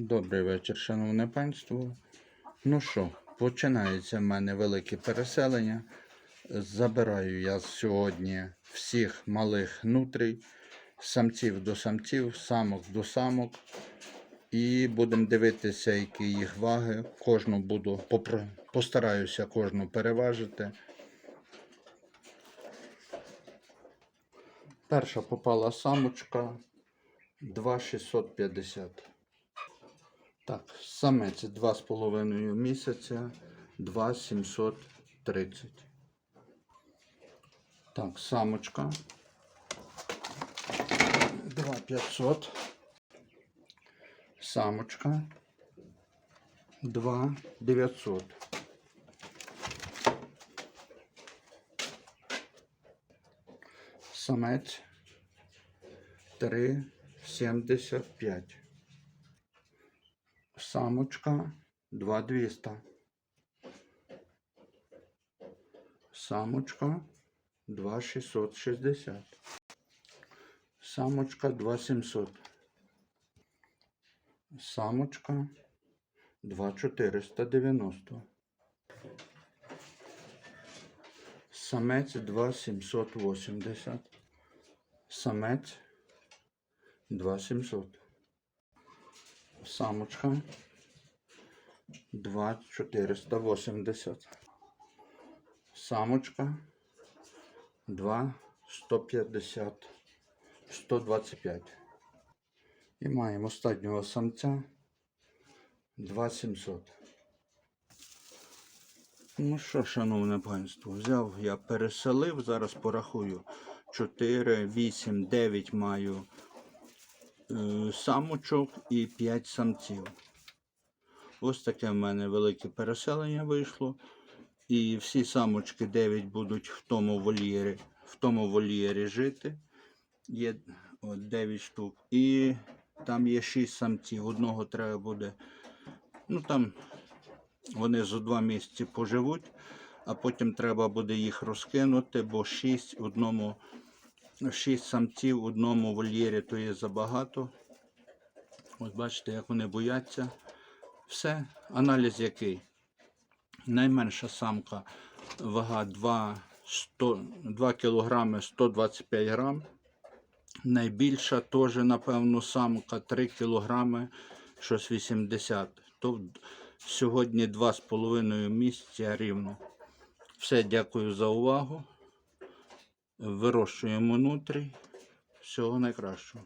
Добрий вечір, шановне панство. Ну що, починається в мене велике переселення. Забираю я сьогодні всіх малих нутрій, самців до самців, самок до самок. І будемо дивитися, які їх ваги. Кожну буду постараюся кожну переважити. Перша попала самочка 2,650. Так, самець 2,5 місяця 2,730. Так, самочка 2,500. Самочка 2,900. Самець 3,75. Самочка 2200. Самочка 2660. Самочка 2700. Самочка 2490. Самець 2780. Самець 2700. Самочка 2480. Самочка 2150. 125. І маємо останнього самця 2700. Ну що, шановне панство, взяв я переселив, зараз порахую 4, 8, 9 маю самочок і 5 самців. Ось таке в мене велике переселення вийшло. І всі самочки 9 будуть в тому вольєрі, в тому вольєрі жити. Є от 9 штук. І там є 6 самців. Одного треба буде. Ну там вони за 2 місяці поживуть, а потім треба буде їх розкинути, бо 6 одному. 6 самців в одному вольєрі то є забагато. Ось бачите, як вони бояться. Все, аналіз який? Найменша самка вага 2, 100, 2 кг 125 грам. Найбільша теж, напевно, самка 3 кг щось 80. То сьогодні 2,5 місяця рівно. Все, дякую за увагу. Вирощуємо внутрі Всього найкращого.